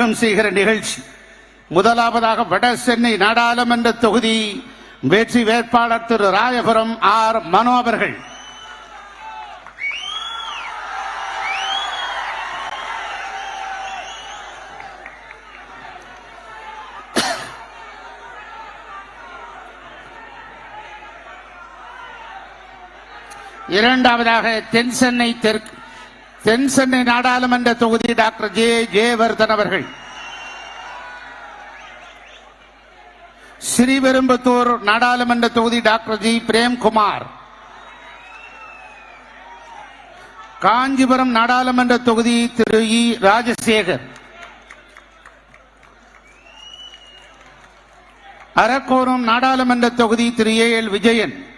அறிமுகம் செய்கிற நிகழ்ச்சி. முதலாவதாக வட சென்னை நாடாளுமன்ற தொகுதி வெற்றி வேட்பாளர் திரு ராயபுரம் ஆர் மனோ அவர்கள். இரண்டாவதாக தென் சென்னை தெற்கு தென் சென்னை நாடாளுமன்ற தொகுதி டாக்டர் ஜே ஜெயவர்தன் அவர்கள். ஸ்ரீபெரும்புத்தூர் நாடாளுமன்ற தொகுதி டாக்டர் ஜி பிரேம்குமார். காஞ்சிபுரம் நாடாளுமன்ற தொகுதி திரு இ ராஜசேகர். அரக்கோரம் நாடாளுமன்ற தொகுதி திரு ஏ எல் விஜயன்.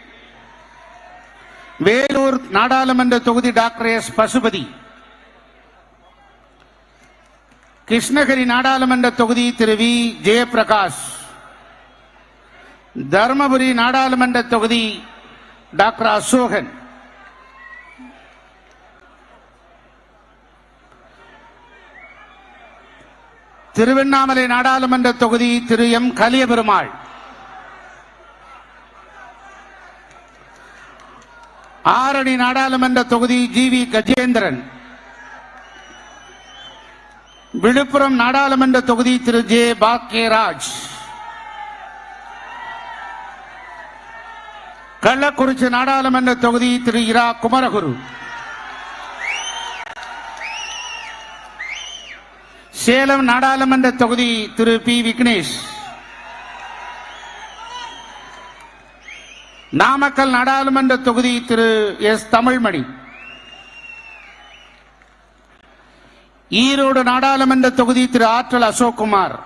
வேலூர் நாடாளுமன்ற தொகுதி டாக்டர் எஸ். பசுபதி. கிருஷ்ணகிரி நாடாளுமன்ற தொகுதி திரு. வி. ஜெயபிரகாஷ். தருமபுரி நாடாளுமன்ற தொகுதி டாக்டர் அசோகன். திருவண்ணாமலை நாடாளுமன்ற தொகுதி திரு. எம். கலியபெருமாள். ஆரணி நாடாளுமன்ற தொகுதி ஜி வி கஜேந்திரன். விழுப்புரம் நாடாளுமன்ற தொகுதி திரு ஜே பாக்கியராஜ். கள்ளக்குறிச்சி நாடாளுமன்ற தொகுதி திரு இரா குமரகுரு. சேலம் நாடாளுமன்ற தொகுதி திரு பி விக்னேஷ். நாமக்கல் நாடாளுமன்ற தொகுதி திரு எஸ். தமிழ்மணி. ஈரோடு நாடாளுமன்ற தொகுதி திரு ஆற்றல் அசோக்குமார்.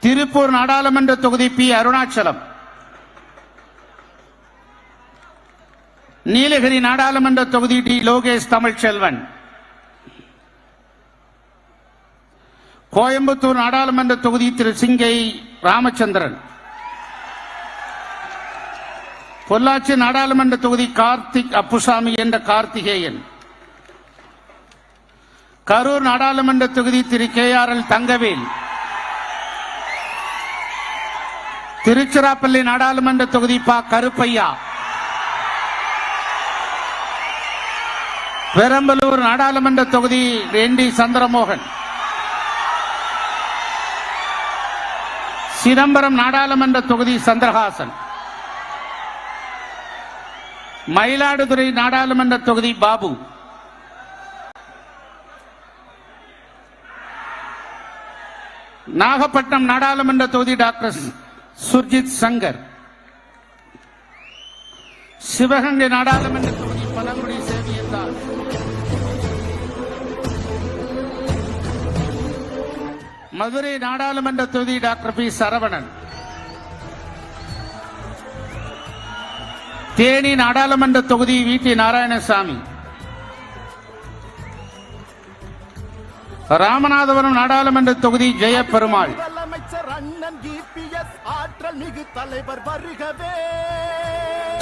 திருப்பூர் நாடாளுமன்ற தொகுதி பி. அருணாச்சலம். நீலகிரி நாடாளுமன்ற தொகுதி டி. லோகேஷ் தமிழ்ச்செல்வன். கோயம்புத்தூர் நாடாளுமன்ற தொகுதி திரு சிங்கை ராமச்சந்திரன். பொள்ளாச்சி நாடாளுமன்ற தொகுதி கார்த்திக் அப்புசாமி என்ற கார்த்திகேயன். கரூர் நாடாளுமன்ற தொகுதி திரு K R L Thangavel. Tiruchirappalli நாடாளுமன்ற தொகுதி பா கருப்பையா. பெரம்பலூர் நாடாளுமன்ற தொகுதி என் டி சந்திரமோகன். சிதம்பரம் நாடாளுமன்ற தொகுதி சந்திரஹாசன். மயிலாடுதுறை நாடாளுமன்ற தொகுதி பாபு. நாகப்பட்டினம் நாடாளுமன்ற தொகுதி டாக்டர் சுர்ஜித் சங்கர். சிவகங்கை நாடாளுமன்ற தொகுதி பழங்குடி சேவியந்தார் மதுரை நாடாளுமன்ற தொகுதி டாக்டர் பி சரவணன். தேனி நாடாளுமன்ற தொகுதி வி டி நாராயணசாமி. ராமநாதபுரம் நாடாளுமன்ற தொகுதி ஜெயபெருமாள்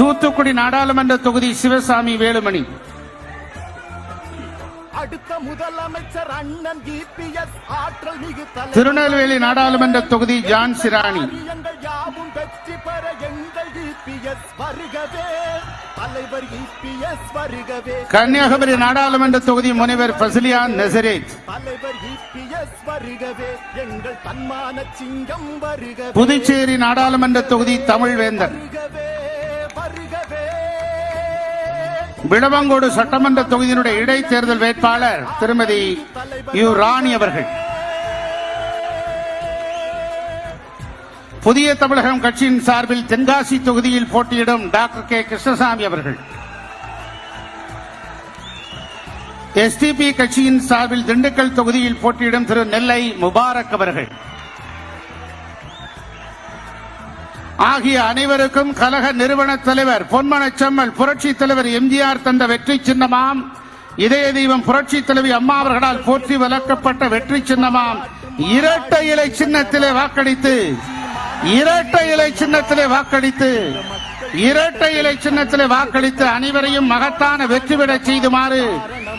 தூத்துக்குடி நாடாளுமன்ற தொகுதி சிவசாமி வேலுமணி. திருநெல்வேலி நாடாளுமன்ற தொகுதி ஜான் சிராணி யாவும் வெற்றி பெற எங்கள் இபிஎஸ் வருகவே. தலைவர் இபிஎஸ் வருகவே. கன்னியாகுமரி நாடாளுமன்ற தொகுதி முனைவர் பசிலியான் நெசரேத் தலைவர் இபிஎஸ் வருகவே. எங்கள் தன்மான சிங்கம் வருகவே. புதுச்சேரி நாடாளுமன்ற தொகுதி தமிழ்வேந்தன். வருகவே வருகவே. விளவங்கோடு சட்டமன்ற தொகுதியினுடைய இடைத்தேர்தல் வேட்பாளர் திருமதி யு ராணி அவர்கள். புதிய தமிழகம் கட்சியின் சார்பில் தென்காசி தொகுதியில் போட்டியிடும் டாக்டர் கே. கிருஷ்ணசாமி அவர்கள். எஸ்டிபி கட்சியின் சார்பில் திண்டுக்கல் தொகுதியில் போட்டியிடும் திரு நெல்லை முபாரக் அவர்கள். ஆகிய அனைவருக்கும் கழக நிறுவன தலைவர் பொன்மனச்செம்மல் புரட்சி தலைவர் எம்ஜிஆர் தந்த வெற்றி சின்னமாம். இதய தெய்வம் புரட்சி தலைவி அம்மா அவர்களால் போற்றி வளர்க்கப்பட்ட வெற்றி சின்னமாம். இரட்டை இலை சின்னத்திலே வாக்களித்து இரட்டை இலை சின்னத்திலே வாக்களித்து இரட்டை இலை சின்னத்திலே வாக்களித்து அனைவரையும் மகத்தான வெற்றி பெறச் செய்துமாறு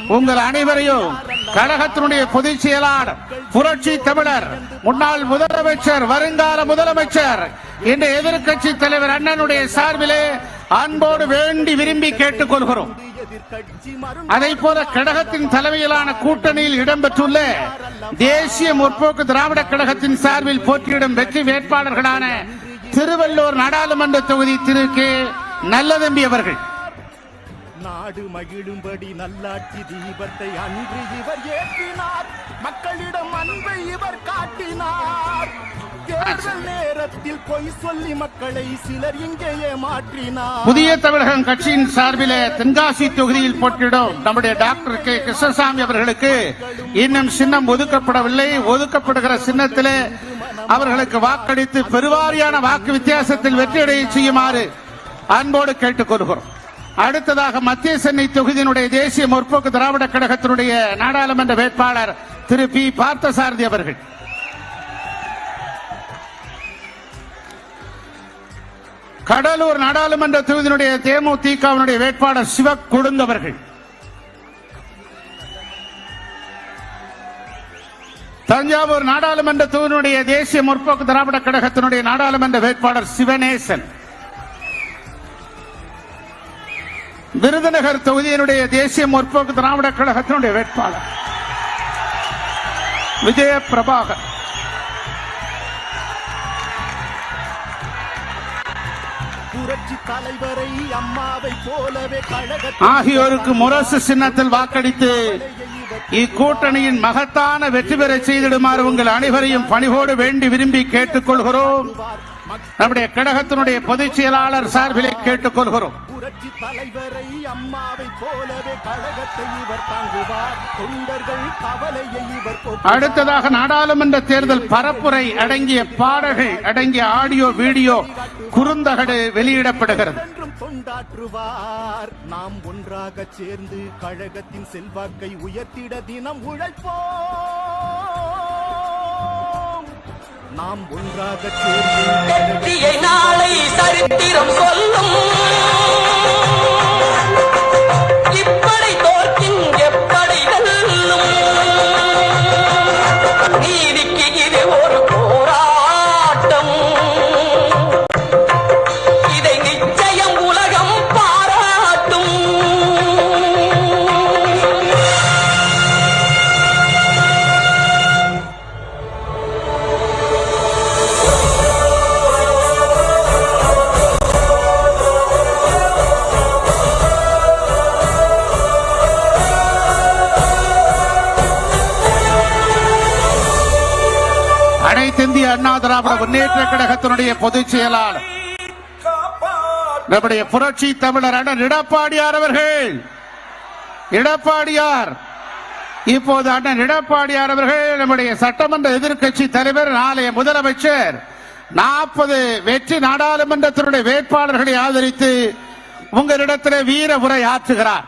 உங்கள் அனைவரையும் கழகத்தினுடைய பொதுச் செயலாளர் புரட்சி தமிழர் முன்னாள் முதலமைச்சர் வருங்கால முதலமைச்சர் இன்று எதிர்க்கட்சி தலைவர் அண்ணனுடைய சார்பிலே அன்போடு வேண்டி விரும்பி கேட்டுக் கொள்கிறோம் அதை போல கழகத்தின் தலைமையிலான கூட்டணியில் இடம்பெற்றுள்ள தேசிய முற்போக்கு திராவிட கழகத்தின் சார்பில் போட்டியிடும் வெற்றி வேட்பாளர்களான திருவள்ளூர் நாடாளுமன்ற தொகுதி திரு கே நல்லதம்பி அவர்கள். நாடு மகிழும்படி நல்லாட்சி தீபத்தை அன்று இவர் ஏற்றினார். மக்களிடம் அன்பை இவர் காட்டினார். தேர்தல் நேரத்தில் பொய் சொல்லி மக்களை சிலர் இங்கேயே மாற்றினார். புதிய தமிழகம் கட்சியின் சார்பிலே தென்காசி தொகுதியில் போட்டியிடும் நம்முடைய டாக்டர் கே. கிருஷ்ணசாமி அவர்களுக்கு இன்னும் சின்னம் ஒதுக்கப்படவில்லை. ஒதுக்கப்படுகிற சின்னத்திலே அவர்களுக்கு வாக்களித்து பெருவாரியான வாக்கு வித்தியாசத்தில் வெற்றியடைய செய்யுமாறு அன்போடு கேட்டுக் கொள்கிறோம் அடுத்ததாக மத்திய சென்னை தொகுதியினுடைய தேசிய முற்போக்கு திராவிட கழகத்தினுடைய நாடாளுமன்ற வேட்பாளர் திரு பி. பார்த்தசாரதி அவர்கள். கடலூர் நாடாளுமன்ற தொகுதியினுடைய தேமுதிகவினுடைய வேட்பாளர் சிவ கொடுங்கவர்கள் தஞ்சாவூர் நாடாளுமன்ற தொகுதியினுடைய தேசிய முற்போக்கு திராவிட கழகத்தினுடைய நாடாளுமன்ற வேட்பாளர் சிவநேசன் விருதுநகர் தொகுதியினுடைய தேசிய முற்போக்கு திராவிட கழகத்தினுடைய வேட்பாளர். விஜய பிரபாகர் புரட்சி தலைவரை அம்மாவை போலவே கழக ஆகியோருக்கு முரசு சின்னத்தில் வாக்களித்து இக்கூட்டணியின் மகத்தான வெற்றி பெற செய்திடுமாறு உங்கள் அனைவரையும் பணிவோடு வேண்டி விரும்பி கேட்டுக்கொள்கிறோம். நம்முடைய கழகத்தினுடைய பொதுச் செயலாளர் சார்பிலே கேட்டுக்கொள்கிறோம். புரட்சி தலைவரை அம்மாவை போலவே கழகத்தை இவர் தாங்குவார். தொண்டர்கள் கவலையை இவர். அடுத்ததாக நாடாளுமன்ற தேர்தல் பரப்புரை அடங்கிய பாடல்கள் அடங்கிய ஆடியோ வீடியோ குறுந்தகடு வெளியிடப்படுகிறது. என்றும் கொண்டாற்றுவார். நாம் ஒன்றாக சேர்ந்து கழகத்தின் செல்வாக்கை உயர்த்திட தினம் உழைப்போம். நாம் ஒன்றாக சேர்ந்து நாளை சரித்திரம் சொல்லும். இப்படி அனைத்திந்திய அண்ணா திராவிட முன்னேற்ற கழகத்தினுடைய பொதுச் செயலாளர் நம்முடைய புரட்சி தமிழர் அண்ணன் எடப்பாடியார் அவர்கள். எடப்பாடியார் இப்போது அண்ணன் எடப்பாடியார் அவர்கள் நம்முடைய சட்டமன்ற எதிர்கட்சி தலைவர் நாளைய முதலமைச்சர். நாற்பது வெற்றி நாடாளுமன்றத்தினுடைய வேட்பாளர்களை ஆதரித்து உங்களிடத்தில் வீர உரை ஆற்றுகிறார்.